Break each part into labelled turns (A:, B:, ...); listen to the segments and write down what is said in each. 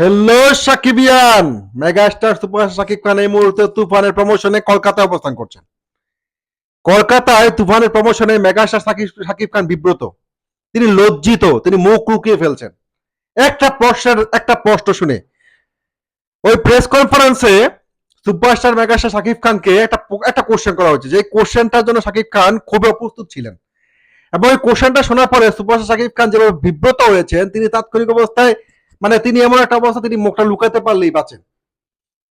A: Hello Shakibian megastar super Shakib Khan এই মুহূর্তে তুফানের প্রমোশনে কলকাতায় অবস্থান করছেন। কলকাতায় তুফানের প্রমোশনে মেগাস্টার সাকিব সাকিব খান বিব্রত। তিনি লজ্জিত, তিনি মুখ লুকিয়ে ফেলছেন। একটা প্রশ্নের, একটা প্রশ্ন শুনে। ওই প্রেস কনফারেন্সে সুপারস্টার মেগাস্টার সাকিব খানকে একটা একটা কোশ্চেন করা হয়েছে যে কোশ্চেনটার জন্য সাকিব খান খুবই অপ্রস্তুত ছিলেন। এবং ওই কোশ্চেনটা শোনার পরে সুপারস্টার সাকিব খান যেভাবে বিব্রত হয়েছেন, তিনি তাৎক্ষণিক অবস্থায় মানে তিনি এমন একটা অবস্থা, তিনি মুখটা লুকাতে পারলেই বাঁচেন।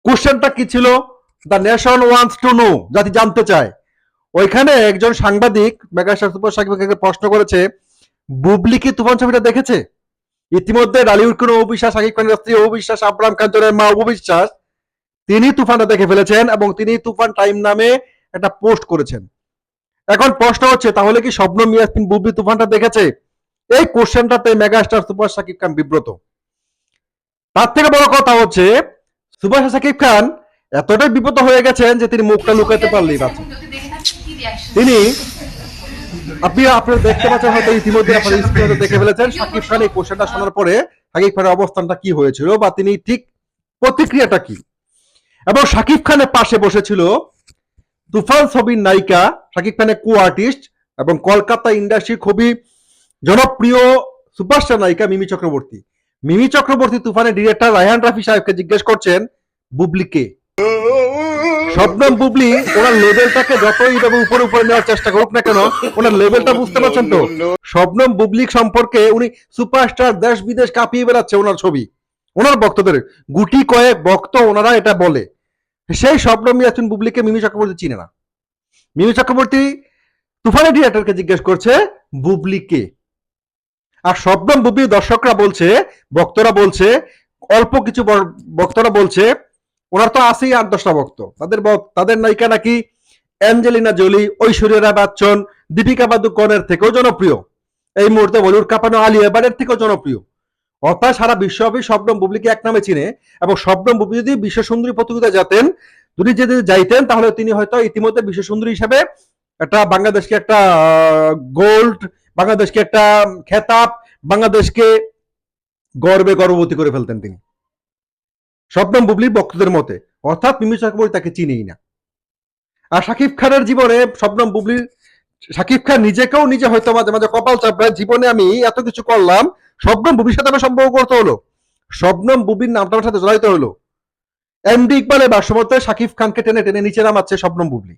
A: কোশ্চেনটা কি ছিল? The nation wants to know জাতি জানতে চায়। ওইখানে একজন সাংবাদিক, মেগাস্টার সুপার সাকিব খানকে প্রশ্ন করেছে, বুবলি কি তুফান ছবিটা দেখেছে? ইতিমধ্যে ডালিউড কোন অবিশ্বাস, সাকিব খানের স্ত্রী অবিশ্বাস আব্রাম খানের মা অবিশ্বাস, তিনি তুফানটা দেখে ফেলেছেন এবং তিনি তুফান টাইম নামে একটা পোস্ট করেছেন। এখন প্রশ্ন হচ্ছে, তাহলে কি স্বপ্ন মিয়াসমিন বুবলি তুফানটা দেখেছে? এই কোশ্চেনটাতে মেগাস্টার সুপার সাকিব খান বিব্রত। তার থেকে বড় কথা হচ্ছে সুভাষ সাকিব খান এতটাই বিপদ হয়ে গেছেন যে তিনি মুখটা লুকাতে পারলেই বাঁচেন তিনি আপনি আপনারা দেখতে পাচ্ছেন হয়তো ইতিমধ্যে আপনারা স্ক্রিনে দেখে ফেলেছেন সাকিব খান এই কোশ্চেনটা শোনার পরে সাকিব খানের অবস্থানটা কি হয়েছিল বা তিনি ঠিক প্রতিক্রিয়াটা কি? এবং সাকিব খানের পাশে বসেছিল তুফান ছবির নায়িকা সাকিব খানের কো আর্টিস্ট এবং কলকাতা ইন্ডাস্ট্রি খুবই জনপ্রিয় সুপারস্টার নায়িকা মিমি চক্রবর্তী। মিমি চক্রবর্তী তুফানের ডিরেক্টর রায়হান রাফি সাহেবকে জিজ্ঞেস করছেন বুবলিকে শবনম বুবলি, ওনার লেভেলটাকে যতই এইভাবে উপরে উপরে নেওয়ার চেষ্টা করুক না কেন, ওনার লেভেলটা বুঝতে পারছেন তো? শবনম বুবলি সম্পর্কে উনি সুপারস্টার দেশ বিদেশ কাঁপিয়ে বেড়াচ্ছে ওনার ছবি। ওনার ভক্তদের গুটি কয়েক ভক্ত ওনারা এটা বলে। সেই শবনম ইয়াসিন বুবলিকে মিমি চক্রবর্তী চিনে না। মিমি চক্রবর্তী তুফানের ডিরেক্টরকে জিজ্ঞেস করছে বুবলিকে আর শবনম বুবলি দর্শকরা বলছে, ভক্তরা বলছে, অল্প কিছু ব- ভক্তরা বলছে, ওনার তো আছেই আট দশটা ভক্ত। তাদের তাদের নায়িকা নাকি অ্যাঞ্জেলিনা জোলি, ঐশ্বর্য রায় বচ্চন, দীপিকা পাদুকনের থেকেও জনপ্রিয়। এই মুহূর্তে বলিউড কাঁপানো আলী বারের থেকেও জনপ্রিয়। অর্থাৎ সারা বিশ্বব্যাপী শবনম বুবলিকে এক নামে চিনে, এবং শবনম বুবলি যদি বিশ্ব সুন্দরী প্রতিযোগিতা যেতেন যদি যদি যাইতেন, তাহলে তিনি হয়তো ইতিমধ্যে বিশ্ব সুন্দরী হিসেবে একটা বাংলাদেশকে একটা গোল্ড বাংলাদেশকে একটা খেতাব, বাংলাদেশকে গর্বে গর্ভবতী করে ফেলতেন তিনি। শবনম বুবলির বক্তদের মতে, অর্থাৎ মিমি চক্রবর্তী তাকে চিনেই না। আর শাকিব খানের জীবনে শবনম বুবলির শাকিব খান নিজেকেও নিজে হয়তো মাঝে মাঝে কপাল চাপড়ায়, জীবনে আমি এত কিছু করলাম শবনম বুবির সাথে আমার সম্পর্ক করতে হলো। শবনম বুবির নামটা আমার সাথে জড়াইতে হলো। এমডি ইকবালের বাসমতে শাকিব খানকে টেনে টেনে নিচে নামাচ্ছে শবনম বুবলি।